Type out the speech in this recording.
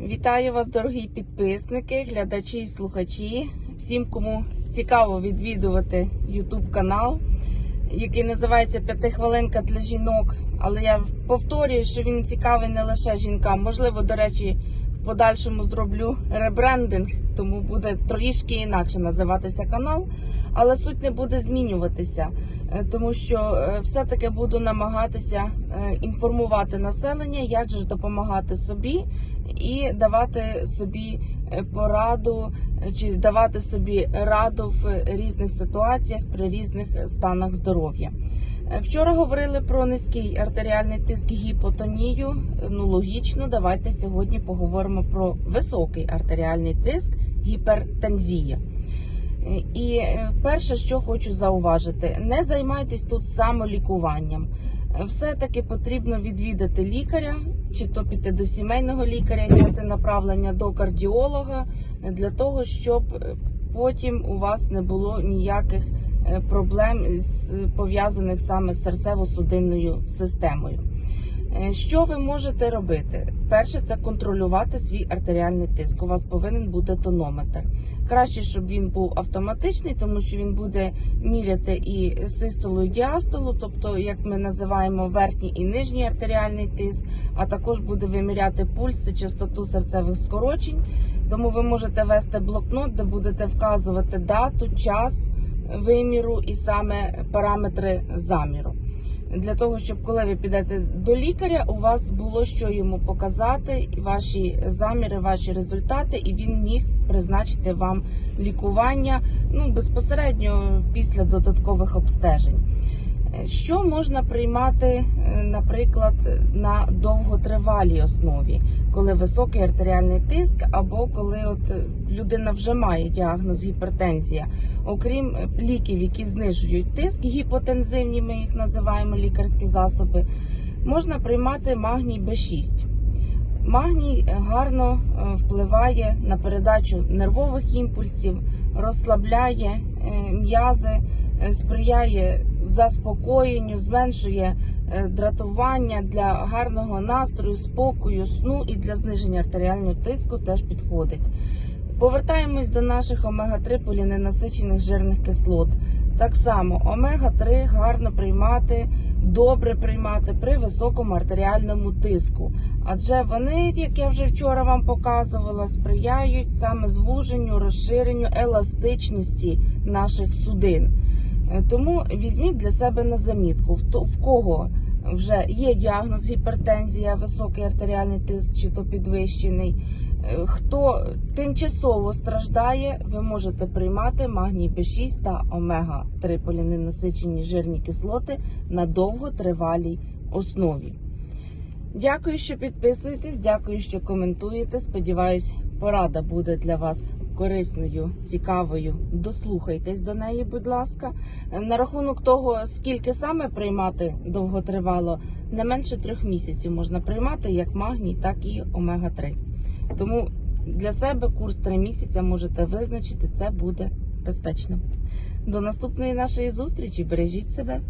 Вітаю вас, дорогі підписники, глядачі і слухачі. Всім, кому цікаво відвідувати YouTube канал, який називається П'ятихвилинка для жінок. Але я повторюю, що він цікавий не лише жінкам. Можливо, до речі, подальшому зроблю ребрендинг, тому буде трішки інакше називатися канал. Але суть не буде змінюватися, е, тому що е, все-таки буду намагатися е, інформувати населення, як же ж допомагати собі і давати собі пораду чи давати собі раду в різних ситуаціях при різних станах здоров'я. Е, Вчора говорили про низький артеріальний тиск гіпотонію. Ну логічно, давайте сьогодні поговоримо про високий артеріальний тиск гіпертензія. І е, перше, що хочу зауважити, не займайтесь тут самолікуванням. Все-таки потрібно відвідати лікаря, чи то піти до сімейного лікаря, взяти направлення до кардіолога для того, щоб е, потім у вас не було ніяких проблем пов'язаних саме з серцево-судинною системою. Е, Що ви можете робити? Перше, це контролювати свій артеріальний тиск. У вас повинен бути тонометр. Краще, щоб він був автоматичний, тому що він буде міряти і систолу, і діастолу, тобто, як ми називаємо, верхній і нижній артеріальний тиск, а також буде виміряти пульс, частоту серцевих скорочень. Тому ви можете вести блокнот, де будете вказувати дату, час виміру і саме параметри заміру для того, щоб коли ви підете до лікаря, у вас було що йому показати, ваші заміри, ваші результати, і він міг призначити вам лікування ну безпосередньо після додаткових обстежень. Е, Що можна приймати, е, наприклад, на довготривалій основі, коли високий артеріальний тиск, або коли от е, людина вже має діагноз гіпертензія, окрім ліків, які знижують тиск, гіпотензивні, ми їх називаємо лікарські засоби, можна приймати магній Б6. Магній гарно впливає на передачу нервових імпульсів, розслабляє м'язи, сприяє заспокоєнню, зменшує е, дратування для гарного настрою, спокою, сну і для зниження артеріального тиску теж підходить. Повертаємось до наших омега-3 поліненасичених жирних кислот. Так само омега-3 гарно приймати, добре приймати при високому артеріальному тиску. Адже вони, як я вже вчора вам показувала, сприяють саме звуженню, розширенню еластичності наших судин. Е, Тому візьміть для себе на замітку, в кого вже є діагноз гіпертензія, високий артеріальний тиск чи то підвищений. Е, Хто тимчасово страждає, ви можете приймати магній Б6 та омега-3 поліненасичені жирні кислоти на довготривалій основі. Дякую, що підписуєтесь, дякую, що коментуєте. Сподіваюсь, порада буде для вас корисною, цікавою. Дослухайтесь до неї, будь ласка. На рахунок того, скільки саме приймати довготривало, не менше трьох місяців можна приймати як магній, так і омега-3. Тому для себе курс 3 місяця можете визначити, це буде безпечно. До наступної нашої зустрічі. Бережіть себе.